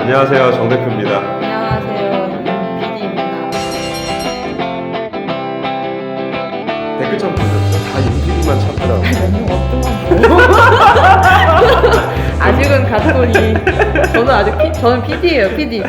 안녕하세요 정 대표입니다. 안녕하세요. PD입니다. 댓글창 보셨죠? 다. 너무 엉뚱하고. 아직은 가토리. 저는 아직 피, 저는 PD예요. PD.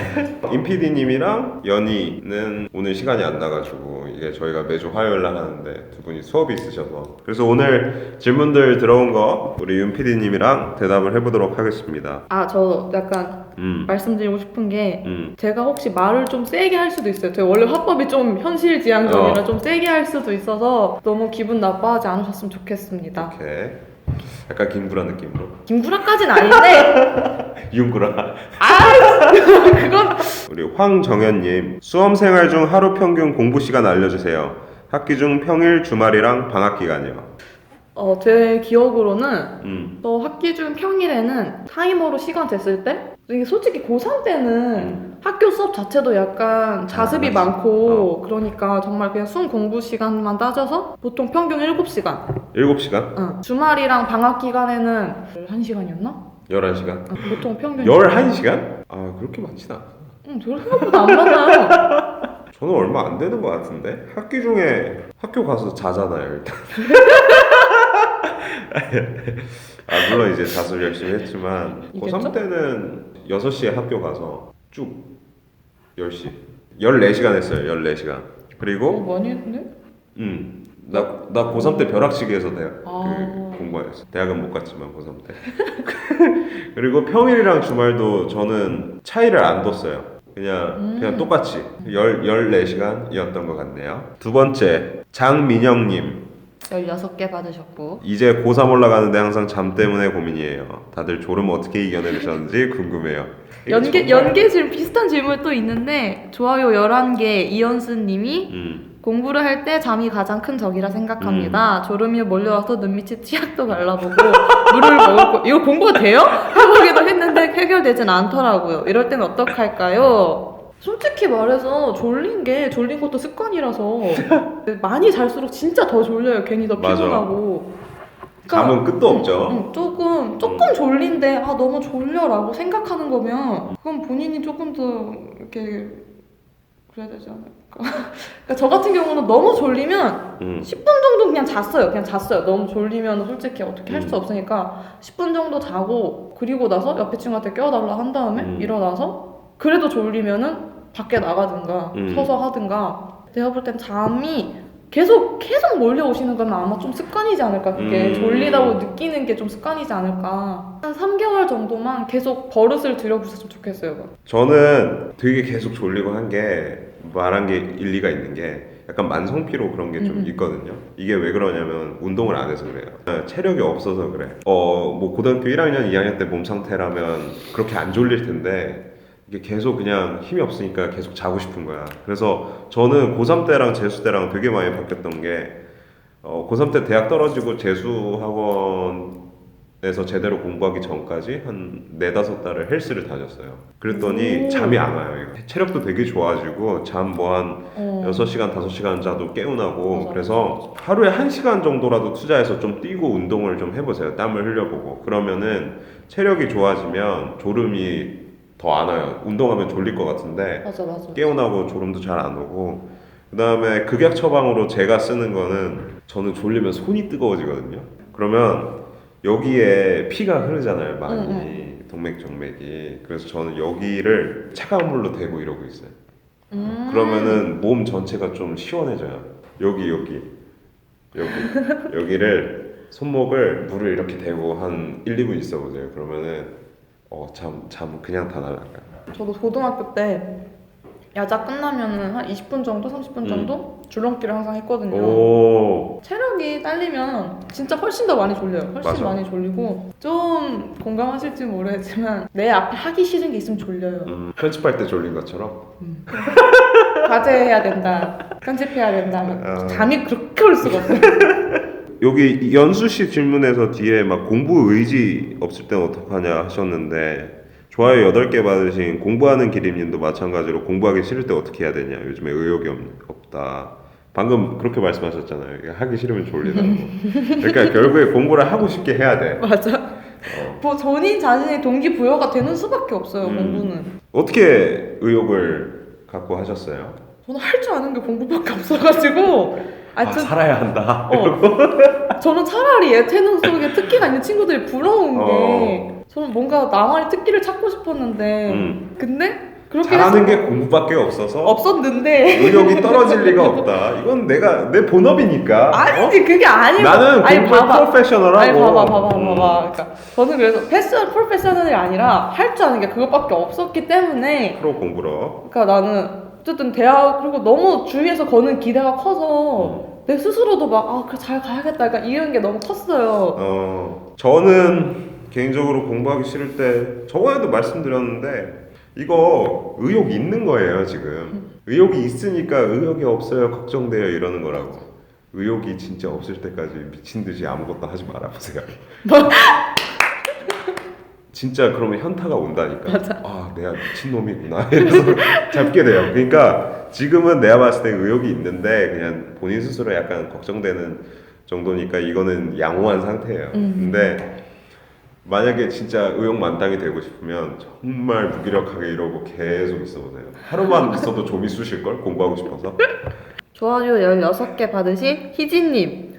임피디님이랑 연희는 오늘 시간이 안 나가지고 이게 저희가 매주 화요일 날 하는데 두 분이 수업이 있으셔서 그래서 오늘 질문들 들어온 거 우리 윤피디님이랑 대답을 해보도록 하겠습니다. 아, 저 약간 음, 말씀드리고 싶은 게 음, 제가 혹시 말을 좀 세게 할 수도 있어요. 제가 원래 화법이 좀 현실지향적이라 어. 좀 세게 할 수도 있어서 너무 기분 나빠하지 않으셨으면 좋겠습니다. 오케이. 약간 김구라 느낌으로. 김구라까지는 아닌데 윤구라. 그건 우리 황정현님 수험 생활 중 하루 평균 공부 시간 알려주세요. 학기 중 평일, 주말이랑 방학 기간이요. 어, 제 기억으로는 음, 저 학기 중 평일에는 타이머로 시간 쟀을 때 이게 솔직히 고3 때는 학교 수업 자체도 약간 자습이 음. 아. 많고 그러니까 정말 그냥 순 공부 시간만 따져서 보통 평균 7시간 7시간? 어. 주말이랑 방학 기간에는 1시간이었나? 11시간? 보통 평균 11시간? 아 그렇게 많진 않아 응, 저 생각보다 안 많아요 저는 얼마 안 되는 것 같은데 학기 중에 학교 가서 자잖아요 일단 아 물론 이제 자습 열심히 했지만 이겼죠? 고3 때는 6시에 학교 가서 쭉 10시 14시간 했어요 14시간 어, 그리고 많이 했네? 음, 나, 나 고3 때 벼락치기에서 대학 아. 그 공부했어. 대학은 못 갔지만 고3 때. 그리고 평일이랑 주말도 저는 차이를 안 뒀어요. 그냥 음. 그냥 똑같이 열 14시간이었던 것 같네요. 두 번째 장민영 님. 16개 받으셨고 이제 고3 올라가는데 항상 잠 때문에 고민이에요. 다들 졸음 어떻게 이겨내셨는지 궁금해요. 이게 연계, 정말- 연계 지금 비슷한 질문 또 있는데 좋아요 11개 이현수 님이 음. 공부를 할 때 잠이 가장 큰 적이라 생각합니다. 음. 졸음이 몰려와서 눈밑에 치약도 발라보고 물을 먹고 이거 공부가 돼요? 해보기도 했는데 해결되진 않더라고요. 이럴 땐 어떡할까요? 솔직히 말해서 졸린 게 졸린 것도 습관이라서 많이 잘수록 진짜 더 졸려요. 괜히 더 맞아. 피곤하고. 그러니까 잠은 끝도 없죠. 응, 조금 조금 졸린데 아 너무 졸려라고 생각하는 거면 그건 본인이 조금 더 이렇게 그래야 되지 않을까? 그러니까 저 같은 경우는 너무 졸리면 음. 10분 정도 그냥 잤어요. 그냥 잤어요. 너무 졸리면 솔직히 어떻게 할수 음. 없으니까 10분 정도 자고 그리고 나서 옆에 친구한테 깨워달라 한 다음에 음. 일어나서 그래도 졸리면은 밖에 나가든가 음. 서서 하든가 내가 볼 땐 잠이 계속 계속 몰려오시는 건 아마 좀 습관이지 않을까 그게 음. 졸리다고 느끼는 게 좀 습관이지 않을까 한 3개월 정도만 계속 버릇을 들여보셨으면 좋겠어요 저는 되게 계속 졸리고 한 게 말한 게 일리가 있는 게 약간 만성 피로 그런 게 좀 음. 있거든요. 이게 왜 그러냐면 운동을 안 해서 그래요. 네, 체력이 없어서 그래. 어, 뭐 고등학교 1학년, 2학년 때 몸 상태라면 그렇게 안 졸릴 텐데 이게 계속 그냥 힘이 없으니까 계속 자고 싶은 거야. 그래서 저는 고3 때랑 재수 때랑 되게 많이 바뀌었던 게 어, 고3 때 대학 떨어지고 재수 학원에서 제대로 공부하기 전까지 한 네다섯 달을 헬스를 다녔어요. 그랬더니 오. 잠이 안 와요. 이거. 체력도 되게 좋아지고 잠 뭐한 어. 6시간, 5시간 자도 개운하고 맞아. 그래서 하루에 1시간 정도라도 투자해서 좀 뛰고 운동을 좀 해보세요. 땀을 흘려보고. 그러면은 체력이 좋아지면 졸음이 더 안 와요. 운동하면 졸릴 것 같은데 맞아 맞아. 깨어나고 졸음도 잘 안 오고. 그 다음에 극약 처방으로 제가 쓰는 거는 저는 졸리면 손이 뜨거워지거든요. 그러면 여기에 피가 흐르잖아요 많이. 동맥 정맥이. 그래서 저는 여기를 차가운 물로 대고 이러고 있어요. 음. 그러면은 몸 전체가 좀 시원해져요. 여기 여기. 여기. 여기를 손목을 물을 이렇게 대고 한 1, 2분 있어 보세요. 그러면은 어, 잠, 잠 그냥 다 날아가요 저도 고등학교 때 야자 끝나면은 한 20분 정도, 30분 정도 줄넘기를 항상 했거든요. 음. 오 체력이 딸리면 진짜 훨씬 더 많이 졸려요. 훨씬 맞아. 많이 졸리고 좀 공감하실지 모르겠지만 내 앞에 하기 싫은 게 있으면 졸려요. 음, 편집할 때 졸린 것처럼 과제해야 된다, 편집해야 된다. 막 아. 잠이 그렇게 올 수가 없어요. 여기 연수 씨 질문에서 뒤에 막 공부 의지 없을 땐 어떡하냐 하셨는데 좋아요 8개 받으신 공부하는 기림님도 마찬가지로 공부하기 싫을 때 어떻게 해야 되냐 요즘에 의욕이 없, 없다 방금 그렇게 말씀하셨잖아요 하기 싫으면 졸리다고 그러니까 결국에 공부를 하고 싶게 해야 돼 맞아. 어. 뭐 본인 자신의 동기부여가 되는 수밖에 없어요 음. 공부는. 어떻게 의욕을 갖고 하셨어요? 저는 할 줄 아는 게 공부밖에 없어가지고. 아, 아, 저, 살아야 한다. 어. 저는 차라리 예체능 속에 특기가 있는 친구들이 부러운 게 어. 저는 뭔가 나만의 특기를 찾고 싶었는데 음. 근데 그렇게 잘하는 게 공부밖에 없어서 없었는데 의욕이 떨어질 리가 없다. 이건 내가 내 본업이니까. 어? 아니지 그게 아니고 나는 아니 공부 봐봐 프로페셔널하고. 아니 봐봐 봐봐 음. 봐봐 그러니까 저는 그래서 패션 프로페셔널이 아니라 할 줄 아는 게 그것밖에 없었기 때문에 프로 공부러. 그러니까 나는 어쨌든 대학 그리고 너무 주위에서 거는 기대가 커서 음. 내 스스로도 막 아 그래 잘 가야겠다. 약간 이런 게 너무 컸어요. 어, 저는 개인적으로 공부하기 싫을 때 저번에도 말씀드렸는데 이거 의욕 있는 거예요 지금. 의욕이 있으니까 의욕이 없어요 걱정돼요 이러는 거라고. 의욕이 진짜 없을 때까지 미친 듯이 아무것도 하지 말아보세요 진짜 그러면 현타가 온다니까. 아. 내가 미친놈이구나. 이래서 잡게 돼요. 그러니까 지금은 내가 봤을 때 의욕이 있는데 그냥 본인 스스로 약간 걱정되는 정도니까 이거는 양호한 상태예요. 음. 근데 만약에 진짜 의욕 만땅이 되고 싶으면 정말 무기력하게 이러고 계속 있어보세요. 하루만 있어도 좀이 쑤실 걸? 공부하고 싶어서? 좋아요. 16개 받으신 희진님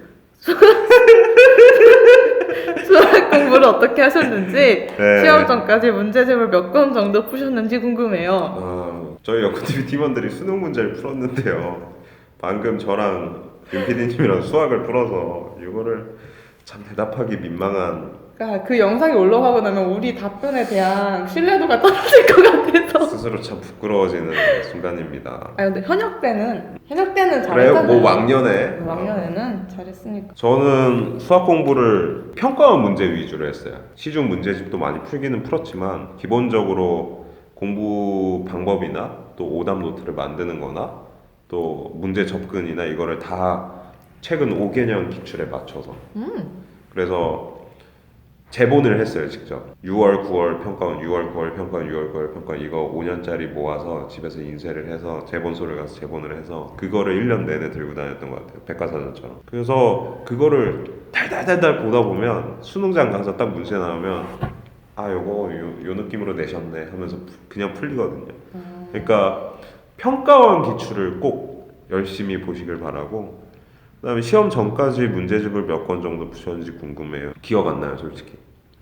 수학 공부를 어떻게 하셨는지 네. 시험 전까지 문제집을 몇건 정도 푸셨는지 궁금해요 아, 저희 여권TV 팀원들이 수능 문제를 풀었는데요. 방금 저랑 윤 PD님이랑 수학을 풀어서 이거를 참 대답하기 민망한 그러니까 그 영상이 올라가고 나면 우리 답변에 대한 신뢰도가 떨어질 것 같아서 스스로 참 부끄러워지는 순간입니다. 아 근데 현역 때는 현역 때는 그래요? 잘했잖아요 뭐 왕년에 왕년에는 잘했으니까 저는 수학 공부를 평가원 문제 위주로 했어요. 시중 문제집도 많이 풀기는 풀었지만 기본적으로 공부 방법이나 또 오답 노트를 만드는 거나 또 문제 접근이나 이거를 다 최근 5개년 기출에 맞춰서 음 그래서 재본을 했어요 직접 6월 9월 평가원 6월 9월 평가원 6월 9월 평가원 이거 5년짜리 모아서 집에서 인쇄를 해서 재본소를 가서 재본을 해서 그거를 1년 내내 들고 다녔던 것 같아요 백과사전처럼 그래서 그거를 달달달달 보다 보면 수능장 가서 딱 문제 나오면 아 요거 요, 요 느낌으로 내셨네 하면서 푸- 그냥 풀리거든요 음. 그러니까 평가원 기출을 꼭 열심히 보시길 바라고 그다음에 시험 전까지 문제집을 몇 권 정도 푸셨는지 궁금해요. 기억 안 나요, 솔직히.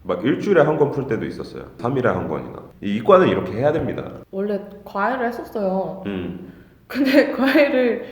막 일주일에 한 권 풀 때도 있었어요. 3일에 한 권이나. 이 이과는 이렇게 해야 됩니다. 원래 과외를 했었어요 음. 근데 과외를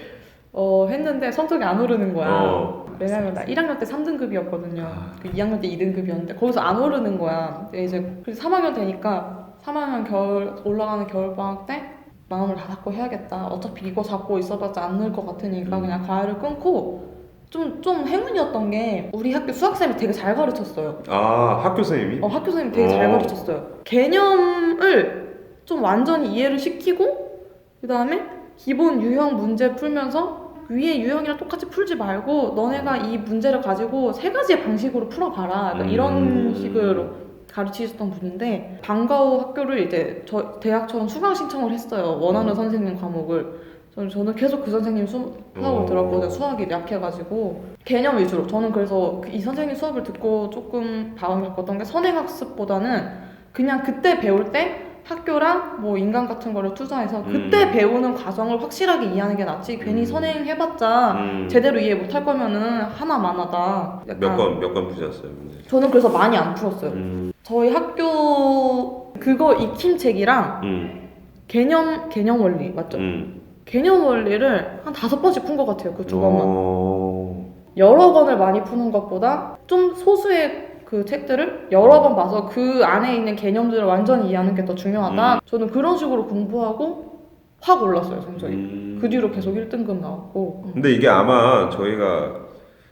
어, 했는데 성적이 안 오르는 거야 어. 왜냐면 나 1학년 때 3등급이었거든요. 아. 그 2학년 때 2등급이었는데 거기서 안 오르는 거야. 근데 이제 그래서 3학년 되니까 3학년 겨울 올라가는 겨울 방학 때 마음을 닫고 해야겠다. 어차피 이거 잡고 있어봤자 안 늘 것 같으니까 음. 그냥 과외를 끊고 좀 좀 행운이었던 게 우리 학교 수학쌤이 되게 잘 가르쳤어요. 아, 학교 선생님이? 어, 학교 선생님이 되게 잘 어. 가르쳤어요. 개념을 좀 완전히 이해를 시키고 그 다음에 기본 유형 문제 풀면서 위에 유형이랑 똑같이 풀지 말고 너네가 이 문제를 가지고 세 가지의 방식으로 풀어봐라 약간 이런 음. 식으로 가르치셨던 분인데 방과 후 학교를 이제 저 대학처럼 수강 신청을 했어요 원하는 음. 선생님 과목을 저는, 저는 계속 그 선생님 수, 수업을 어. 들었거든요 수학이 약해가지고 개념 위주로 저는 그래서 그이 선생님 수업을 듣고 조금 마음이 바꿨던 게 선행학습보다는 그냥 그때 배울 때 학교랑 뭐 인간 같은 거를 투자해서 그때 음. 배우는 과정을 확실하게 이해하는 게 낫지 괜히 음. 선행해봤자 음. 제대로 이해 못할 거면은 하나만 하다 약간 몇 건, 몇 건 푸셨어요, 문제? 저는 그래서 많이 안 풀었어요 음. 저희 학교 그거 익힘책이랑 음. 개념 개념 원리 맞죠? 음. 개념 원리를 한 다섯 번씩 푼 것 같아요 그 어... 여러 권을 많이 푸는 것보다 좀 소수의 그 책들을 여러 번 봐서 그 안에 있는 개념들을 완전히 이해하는 게 더 중요하다. 저는 그런 식으로 공부하고 확 올랐어요 성적이. 음. 그 뒤로 계속 1등급 나왔고. 음. 근데 이게 아마 저희가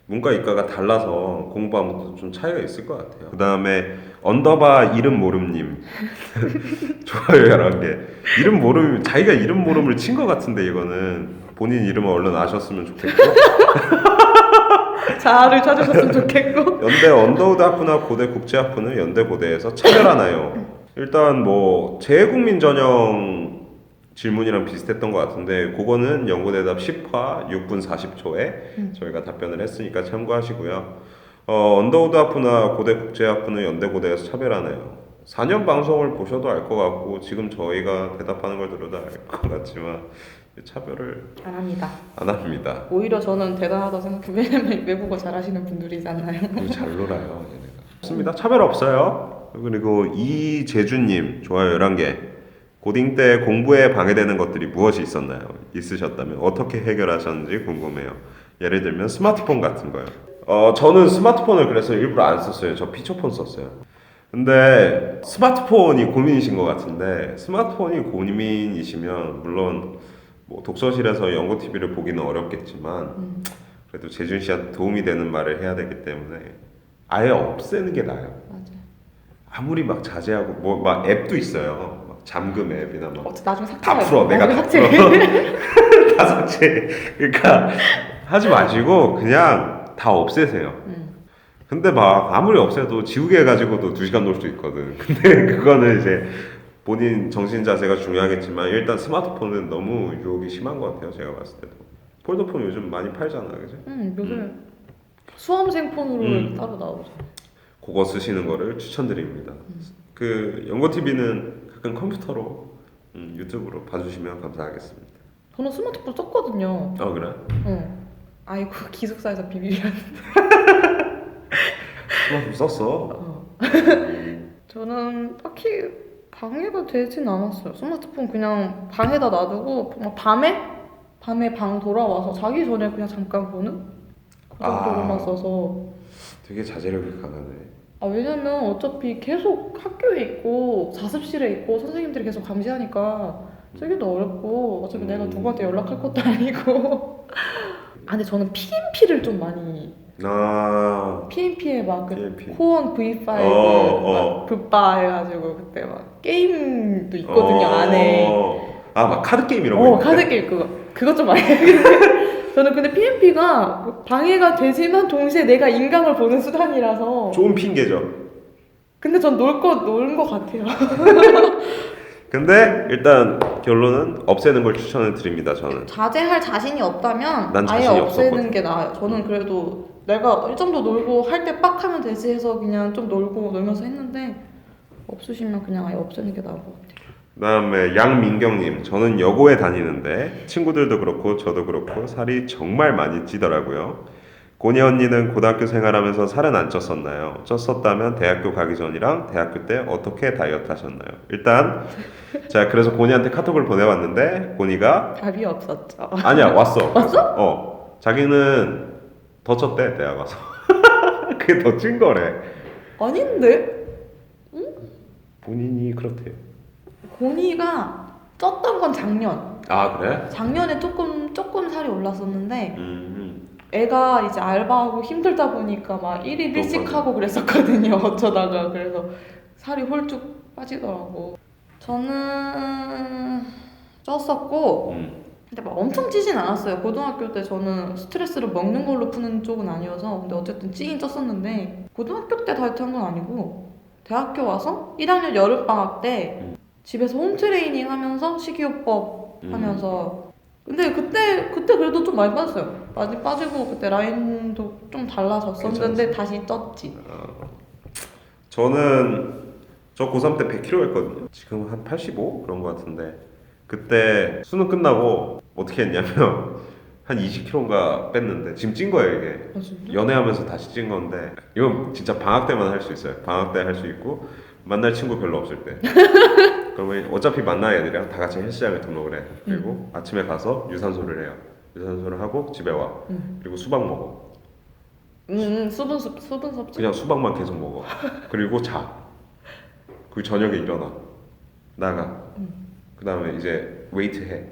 문과 이과가 달라서 공부하면서 좀 차이가 있을 것 같아요. 그 다음에 언더바 이름 모름님 좋아요 11개 이름 모름 자기가 이름 모름을 친 것 같은데 이거는 본인 이름을 얼른 아셨으면 좋겠고 자아를 찾으셨으면 좋겠고. 연대 언더우드 하프나 고대 국제 하프는 연대 고대에서 차별하나요? 일단 뭐 재국민 전형 질문이랑 비슷했던 것 같은데 그거는 연구 대답 10화 6분 40초에 음. 저희가 답변을 했으니까 참고하시고요. 어, 언더우드 하프나 고대 국제 하프는 연대 고대에서 차별하네요. 4년 방송을 보셔도 알 것 같고 지금 저희가 대답하는 걸 들어도 알 것 같지만 차별을 안 합니다. 안 합니다. 오히려 저는 대단하다 생각해. 왜냐면 외국어 잘하시는 분들이잖아요. 우리 잘 놀아요 얘네가. 없습니다. 차별 없어요. 그리고 이재준님 좋아요 11개. 고딩 때 공부에 방해되는 것들이 무엇이 있었나요? 있으셨다면 어떻게 해결하셨는지 궁금해요. 예를 들면 스마트폰 같은 거요. 어 저는 스마트폰을 그래서 일부러 안 썼어요. 저 피처폰 썼어요. 근데 스마트폰이 고민이신 것 같은데 스마트폰이 고민이시면 물론 뭐 독서실에서 연구 TV를 보기는 어렵겠지만 음. 그래도 재준 씨한테 도움이 되는 말을 해야 되기 때문에 아예 없애는 게 나아요. 맞아요. 아무리 막 자제하고 뭐 막 앱도 있어요. 막 잠금 앱이나 막 어, 나중에 삭제. 다 풀어. 내가 다 삭제. 풀어. 다 삭제. 그러니까 하지 마시고 그냥 다 없애세요. 음. 근데 막 아무리 없애도 지우개 가지고도 두 시간 놀수 있거든. 근데 그거는 이제 본인 정신 자세가 중요하겠지만 일단 스마트폰은 너무 유혹이 심한 것 같아요. 제가 봤을 때도. 폴더폰 요즘 많이 팔잖아, 그지? 음, 요즘 수험생 폰으로 음. 따로 나오죠. 그거 쓰시는 거를 추천드립니다. 음. 그 연고 TV는 가끔 컴퓨터로 음, 유튜브로 봐주시면 감사하겠습니다. 저는 스마트폰 썼거든요. 어 그래? 응. 아이고 기숙사에서 비밀이라. 스마트폰 썼어? 어. 저는 딱히 방해가 되진 않았어요. 스마트폰 그냥 방에다 놔두고 막 밤에 밤에 방 돌아와서 자기 전에 그냥 잠깐 보는 그 정도로만 아. 써서. 되게 자제력이 강하네. 아 왜냐면 어차피 계속 학교에 있고 자습실에 있고 선생님들이 계속 감시하니까 쓰기도 어렵고 어차피 음. 내가 누구한테 연락할 것도 아니고. 아 근데 저는 PMP를 좀 많이 아 PMP에 막그 PMP. 코원 V5 어, 어. 막 붓바 해가지고 그때 막 게임도 있거든요 안에 아 막 카드 게임 이런 거. 어 있는데? 카드 게임 그거 그것 좀 많이 저는 근데 PMP가 방해가 되지만 동시에 내가 인강을 보는 수단이라서 좋은 핑계죠. 근데 전 놀거 노는 거 같아요 근데 일단 결론은 없애는 걸 추천을 드립니다. 저는. 자제할 자신이 없다면 난 아예 자신이 없애는 없었거든. 게 나아요 저는 그래도 내가 일정도 놀고 할 때 빡 하면 되지 해서 그냥 좀 놀고 놀면서 했는데 없으시면 그냥 아예 없애는 게 나을 것 같아요 그다음에 양민경님, 저는 여고에 다니는데 친구들도 그렇고 저도 그렇고 살이 정말 많이 찌더라고요. 고니 언니는 고등학교 생활하면서 살은 안 쪘었나요? 쪘었다면 대학교 가기 전이랑 대학교 때 어떻게 다이어트 하셨나요? 일단 제가 그래서 고니한테 카톡을 보내왔는데 고니가 답이 없었죠 아니야 왔어. 왔어? 어 자기는 더 쪘대 대학 와서 그게 더 찐 거래. 아닌데? 본인이 그렇대요. 고니가 쪘던 건 작년. 아 그래? 작년에 조금 조금 살이 올랐었는데 음. 애가 이제 알바하고 힘들다 보니까 막 1일 너무 1식 빠져. 하고 그랬었거든요. 어쩌다가 그래서 살이 홀쭉 빠지더라고. 저는 쪘었고 음. 근데 막 엄청 찌진 않았어요. 고등학교 때 저는 스트레스를 먹는 걸로 푸는 쪽은 아니어서 근데 어쨌든 찌긴 쪘었는데 고등학교 때 다이어트 한 건 아니고 대학교 와서 1학년 여름 방학 때 음. 집에서 홈 트레이닝 하면서 식이요법 음. 하면서 근데 그때 그때 그래도 좀 많이 빠졌어요. 많이 빠지고 그때 라인도 좀 달라졌었는데 다시 쪘지. 어, 저는 저 고3 때 100kg 했거든요. 지금 한 85 그런 것 같은데 그때 수능 끝나고 어떻게 했냐면 한 20kg인가 뺐는데 지금 찐 거예요 이게. 아, 진짜? 연애하면서 다시 찐 건데 이건 진짜 방학 때만 할 수 있어요. 방학 때 할 수 있고 만날 친구 별로 없을 때. 그러면 어차피 만날 애들이랑 다 같이 헬스장에 등록을 해. 그리고 아침에 가서 유산소를 해요. 유산소를 하고 집에 와. 음. 그리고 수박 먹어. 음, 음, 수분 섭 수분 섭취. 그냥 수박만 계속 먹어. 그리고 자. 그 저녁에 일어나. 나가. 그 다음에 이제 웨이트 해.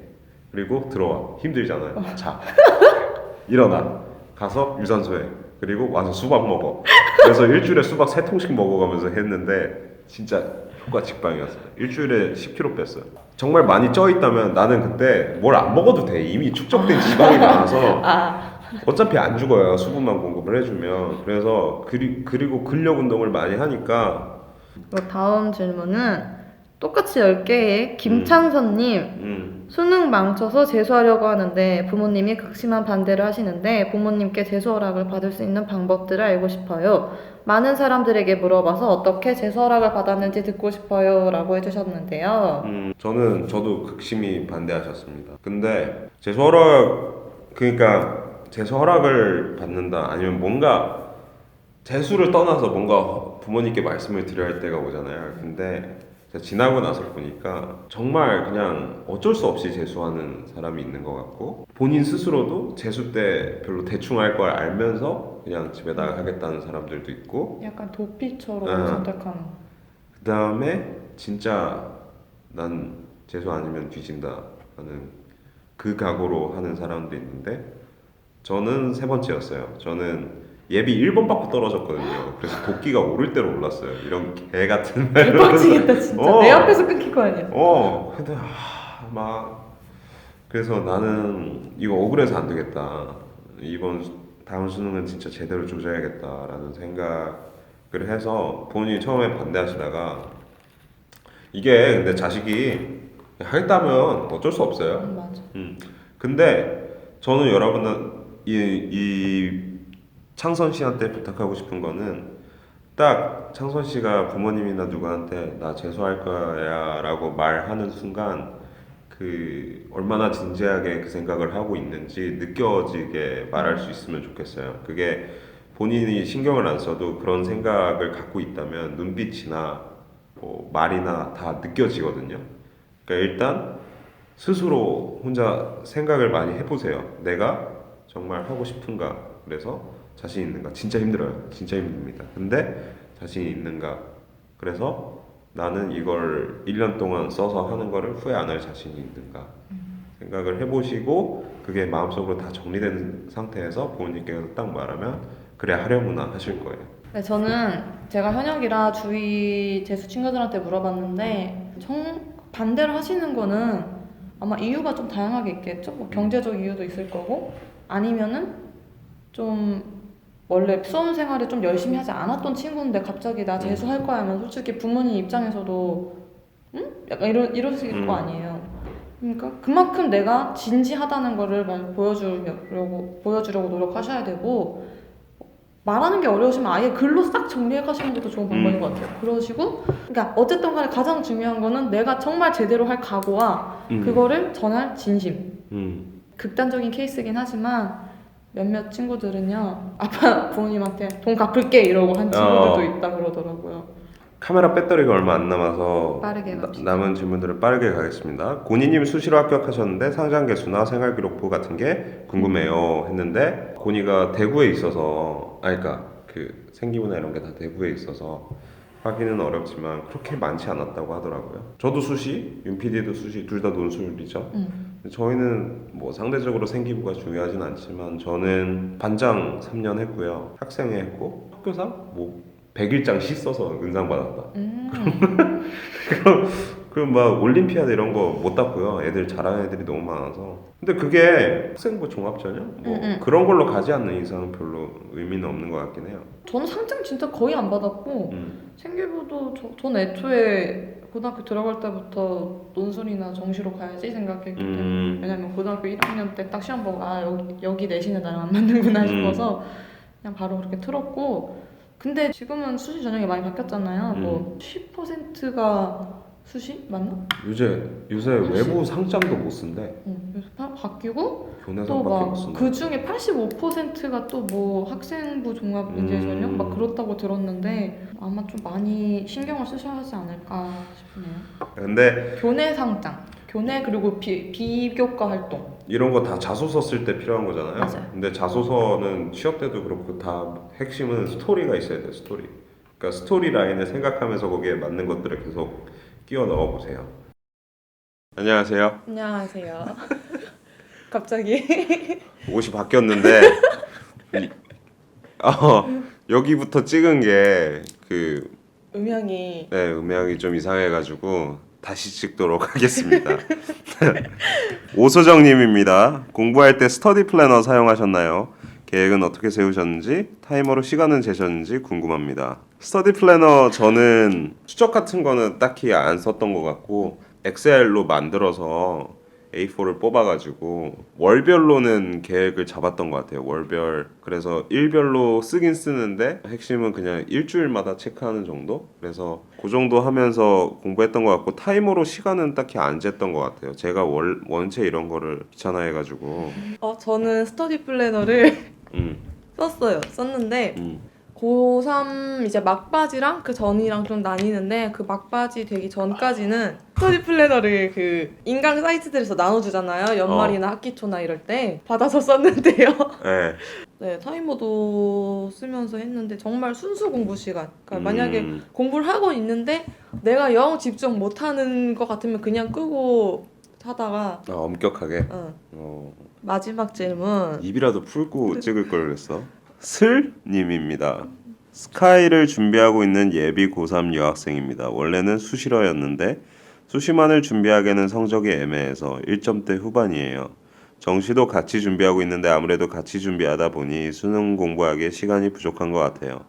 그리고 들어와. 힘들잖아요. 자. 일어나. 가서 유산소 해. 그리고 와서 수박 먹어. 그래서 일주일에 수박 세 통씩 먹어가면서 했는데 진짜 효과 직방이었어요. 일주일에 10kg 뺐어요. 정말 많이 쪄 있다면 나는 그때 뭘 안 먹어도 돼. 이미 축적된 지방이 많아서 아, 어차피 안 죽어요 수분만 공급을 해주면 그래서 그리, 그리고 근력 운동을 많이 하니까 그리고 다음 질문은 똑같이 10개의 김창선님 음 수능 망쳐서 재수하려고 하는데 부모님이 극심한 반대를 하시는데 부모님께 재수 허락을 받을 수 있는 방법들을 알고 싶어요. 많은 사람들에게 물어봐서 어떻게 재수 허락을 받았는지 듣고 싶어요. 라고 해주셨는데요. 음, 저는 저도 극심히 반대하셨습니다. 근데 재수 허락 그러니까 재수 허락을 받는다 아니면 뭔가 재수를 떠나서 뭔가 부모님께 말씀을 드려야 할 때가 오잖아요. 근데 지나고 나서 보니까 정말 그냥 어쩔 수 없이 재수하는 사람이 있는 것 같고 본인 스스로도 재수 때 별로 대충 할 걸 알면서 그냥 집에다가 하겠다는 사람들도 있고 약간 도피처럼 아. 선택하는. 그 다음에 진짜 난 재수 아니면 뒤진다 하는 그 각오로 하는 사람도 있는데 저는 세 번째였어요. 저는 예비 1번 받고 떨어졌거든요. 그래서 도끼가 오를 대로 올랐어요. 이런 개 같은 말로. 대박치겠다 진짜. 어. 내 앞에서 끊길 거 아니야. 어, 근데 아, 막 그래서 나는 이거 억울해서 안 되겠다. 이번 수- 다음 수능은 진짜 제대로 조져야겠다라는 생각을 해서 본인이 처음에 반대하시다가 이게 근데 자식이 하겠다면 어쩔 수 없어요. 음, 맞아. 근데 저는 여러분은 이, 이 창선 씨한테 부탁하고 싶은 거는 딱 창선 씨가 부모님이나 누구한테 나 재수할 거야라고 말하는 순간 그 얼마나 진지하게 그 생각을 하고 있는지 느껴지게 말할 수 있으면 좋겠어요. 그게 본인이 신경을 안 써도 그런 생각을 갖고 있다면 눈빛이나 뭐 말이나 다 느껴지거든요. 그러니까 일단 스스로 혼자 생각을 많이 해보세요. 내가 정말 하고 싶은가? 그래서 자신 있는가? 진짜 힘들어요. 진짜 힘듭니다. 근데 자신이 있는가? 그래서 나는 이걸 1년 동안 써서 하는 거를 후회 안 할 자신이 있는가? 생각을 해보시고 그게 마음속으로 다 정리된 상태에서 부모님께서 딱 말하면 그래 하려구나 하실 거예요. 네, 저는 제가 현역이라 주위 재수 친구들한테 물어봤는데 정 반대를 하시는 거는 아마 이유가 좀 다양하게 있겠죠. 뭐 경제적 이유도 있을 거고 아니면은 좀 원래 수험 생활을 좀 열심히 하지 않았던 친구인데 갑자기 나 재수할 거야 하면 솔직히 부모님 입장에서도 응? 약간 이러 이러실 음. 거 아니에요. 그러니까 그만큼 내가 진지하다는 거를 많이 보여주려고 보여주려고 노력하셔야 되고 말하는 게 어려우시면 아예 글로 싹 정리해 가시는 것도 좋은 방법인 음. 것 같아요. 그러시고, 그러니까 어쨌든 간에 가장 중요한 거는 내가 정말 제대로 할 각오와 음. 그거를 전할 진심. 음. 극단적인 케이스긴 하지만 몇몇 친구들은요, 아빠 부모님한테 돈 갚을게 이러고 한 친구들도 어. 있다 그러더라고요. 카메라 배터리가 얼마 안 남아서 빠르게 나- 갑시다. 남은 질문들을 빠르게 가겠습니다. 고니님 수시로 합격하셨는데 상장 개수나 생활 기록부 같은 게 궁금해요 했는데 고니가 대구에 있어서 아니 그러니까 그 생기부나 이런 게 다 대구에 있어서 확인은 어렵지만 그렇게 많지 않았다고 하더라고요. 저도 수시, 윤 PD도 수시 둘 다 논술이죠. 음. 저희는 뭐 상대적으로 생기부가 중요하진 않지만 저는 반장 3년 했고요. 학생회 했고 학교상 뭐 100일장 시 써서 은상 받았다. 음. 그럼 막 올림피아드 이런 거 못 땄고요. 애들 잘하는 애들이 너무 많아서. 근데 그게 학생부 종합전형 뭐 음, 음. 그런 걸로 가지 않는 이상은 별로 의미는 없는 것 같긴 해요. 저는 상장 진짜 거의 안 받았고 음. 생기부도 저, 전 애초에 고등학교 들어갈 때부터 논술이나 정시로 가야지 생각했기 때문에 음. 왜냐면 고등학교 1학년 때 딱 시험 보고 아 여기, 여기 내신에 나랑 안 맞는구나 음. 싶어서 그냥 바로 그렇게 틀었고 근데 지금은 수시 전형이 많이 바뀌었잖아요 음. 뭐 10%가 수시 맞나? 요새 요새 외부 상장도 못 쓴대. 응. 그래서 바, 바뀌고 교내상밖에 또못막 쓴다. 그 중에 85%가 또 뭐 학생부 종합 전형 음. 막 그렇다고 들었는데 아마 좀 많이 신경을 쓰셔야 하지 않을까 싶네요. 근데 교내 상장, 교내 그리고 비, 비교과 활동. 이런 거 다 자소서 쓸 때 필요한 거잖아요. 맞아요. 근데 자소서는 취업 때도 그렇고 다 핵심은 스토리가 있어야 돼요. 스토리. 그러니까 스토리 라인을 생각하면서 거기에 맞는 것들을 계속 끼워 넣어 보세요. 안녕하세요. 안녕하세요. 갑자기 옷이 바뀌었는데 이- 어, 여기부터 찍은 게 그 음향이 네, 음향이 좀 이상해가지고 다시 찍도록 하겠습니다. 오소정님입니다. 공부할 때 스터디 플래너 사용하셨나요? 계획은 어떻게 세우셨는지 타이머로 시간은 재셨는지 궁금합니다. 스터디 플래너 저는 추적 같은 거는 딱히 안 썼던 것 같고 엑셀로 만들어서 A4를 뽑아가지고 월별로는 계획을 잡았던 것 같아요. 월별. 그래서 일별로 쓰긴 쓰는데 핵심은 그냥 일주일마다 체크하는 정도. 그래서 그 정도 하면서 공부했던 것 같고 타이머로 시간은 딱히 안 쟀던 것 같아요. 제가 월, 원체 이런 거를 귀찮아해가지고. 어, 저는 스터디 플래너를 음, 썼어요. 썼는데 음. 고3 이제 막바지랑 그 전이랑 좀 나뉘는데 그 막바지 되기 전까지는 스터디 플래너를 그 인강 사이트들에서 나눠주잖아요. 연말이나 학기 초나 이럴 때 받아서 썼는데요. 네. 네, 타이머도 쓰면서 했는데 정말 순수 공부 시간. 그러니까 음. 만약에 공부를 하고 있는데 내가 영 집중 못하는 것 같으면 그냥 끄고 하다가 아, 엄격하게. 어, 어, 마지막 질문. 입이라도 풀고 찍을 걸 그랬어. 슬님입니다. 스카이를 준비하고 있는 예비 고3 여학생입니다. 원래는 수시러였는데 수시만을 준비하기에는 성적이 애매해서 1점대 후반이에요. 정시도 같이 준비하고 있는데 아무래도 같이 준비하다 보니 수능 공부하기에 시간이 부족한 것 같아요.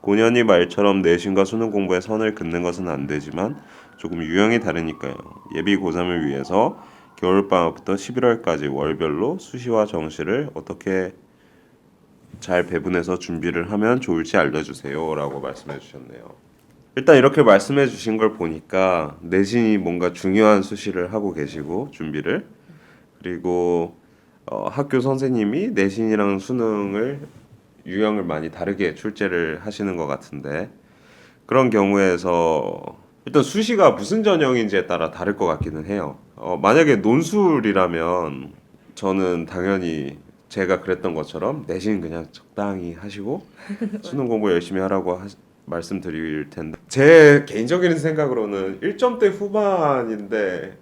고년이 말처럼 내신과 수능 공부에 선을 긋는 것은 안 되지만 조금 유형이 다르니까요. 예비 고3을 위해서 겨울방학부터 11월까지 월별로 수시와 정시를 어떻게 잘 배분해서 준비를 하면 좋을지 알려주세요 라고 말씀해 주셨네요. 일단 이렇게 말씀해 주신 걸 보니까 내신이 뭔가 중요한 수시를 하고 계시고 준비를 그리고 어, 학교 선생님이 내신이랑 수능을 유형을 많이 다르게 출제를 하시는 것 같은데 그런 경우에서 일단 수시가 무슨 전형인지에 따라 다를 것 같기는 해요. 어, 만약에 논술이라면 저는 당연히 제가 그랬던 것처럼 내신 그냥 적당히 하시고 수능 공부 열심히 하라고 하, 말씀드릴 텐데 제 개인적인 생각으로는 1점대 후반인데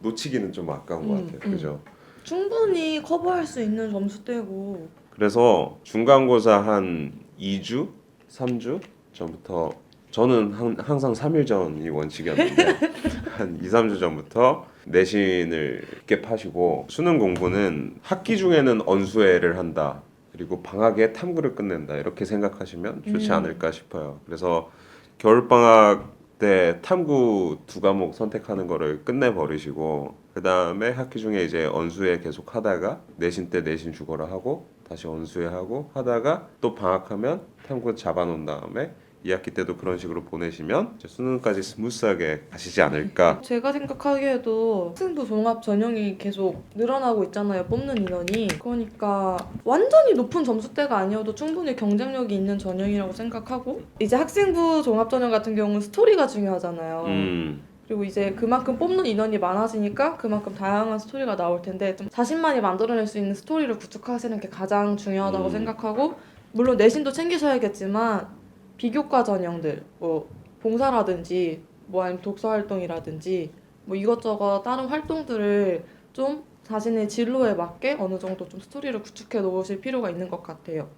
놓치기는 좀 아까운 것 음, 같아요. 음. 그죠? 충분히 커버할 수 있는 점수대고 그래서 중간고사 한 2주, 3주 전부터 저는 한, 항상 3일 전이 원칙이었는데 한 2, 3주 전부터 내신을 깊게 파시고 수능 공부는 학기 중에는 언수회를 한다. 그리고 방학에 탐구를 끝낸다. 이렇게 생각하시면 좋지 음. 않을까 싶어요. 그래서 겨울 방학 때 탐구 두 과목 선택하는 거를 끝내 버리시고 그다음에 학기 중에 이제 언수회 계속 하다가 내신 때 내신 죽어라 하고 다시 언수회 하고 하다가 또 방학하면 탐구 잡아 놓은 다음에 2학기 때도 그런 식으로 보내시면 이제 수능까지 스무스하게 가시지 않을까. 제가 생각하기에도 학생부 종합 전형이 계속 늘어나고 있잖아요. 뽑는 인원이. 그러니까 완전히 높은 점수대가 아니어도 충분히 경쟁력이 있는 전형이라고 생각하고 이제 학생부 종합 전형 같은 경우는 스토리가 중요하잖아요. 음, 그리고 이제 그만큼 뽑는 인원이 많아지니까 그만큼 다양한 스토리가 나올 텐데 좀 자신만이 만들어낼 수 있는 스토리를 구축하시는 게 가장 중요하다고 음. 생각하고 물론 내신도 챙기셔야겠지만 비교과 전형들 뭐 봉사라든지 뭐 아니면 독서 활동이라든지 뭐 이것저것 다른 활동들을 좀 자신의 진로에 맞게 어느 정도 좀 스토리를 구축해 놓으실 필요가 있는 것 같아요.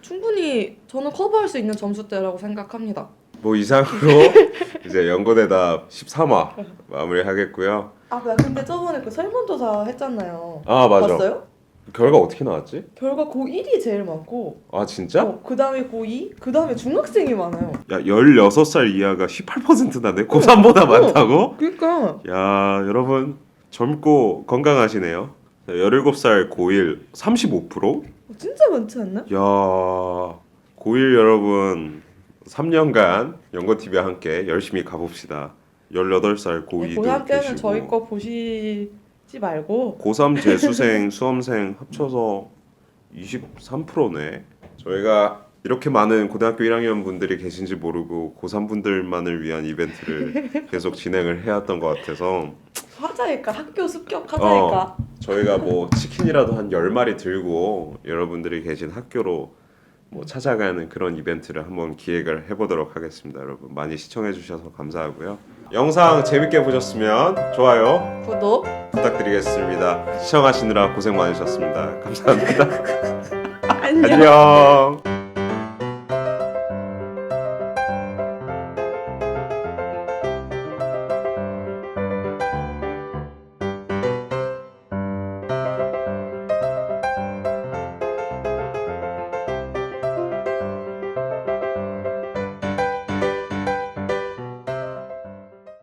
충분히 저는 커버할 수 있는 점수대라고 생각합니다. 뭐 이상으로 이제 연고대답 13화 마무리하겠고요. 아, 나 근데 저번에 그 설문조사 했잖아요. 아 맞아. 봤어요? 결과 어떻게 나왔지? 결과 고1이 제일 많고 아 진짜? 어, 그 다음에 고2, 그 다음에 중학생이 많아요. 야 16살 이하가 18%나네. 고3보다 많다고? 그러니까 야 여러분 젊고 건강하시네요. 17살 고1 35%? 진짜 많지 않나? 야 고1 여러분 3년간 연고TV와 함께 열심히 가봅시다. 18살 고2도 고3 때는 계시고 저희 거 보시 지 말고. 고3 재수생, 수험생 합쳐서 23%네. 저희가 이렇게 많은 고등학교 1학년 분들이 계신지 모르고 고3 분들만을 위한 이벤트를 계속 진행을 해왔던 것 같아서. 하자니까? 학교 습격 하자니까? 저희가 뭐 치킨이라도 한 10마리 들고 여러분들이 계신 학교로 뭐 찾아가는 그런 이벤트를 한번 기획을 해보도록 하겠습니다. 여러분 많이 시청해 주셔서 감사하고요. 영상 재밌게 보셨으면 좋아요 구독 부탁드리겠습니다. 시청하시느라 고생 많으셨습니다. 감사합니다. 안녕. 안녕.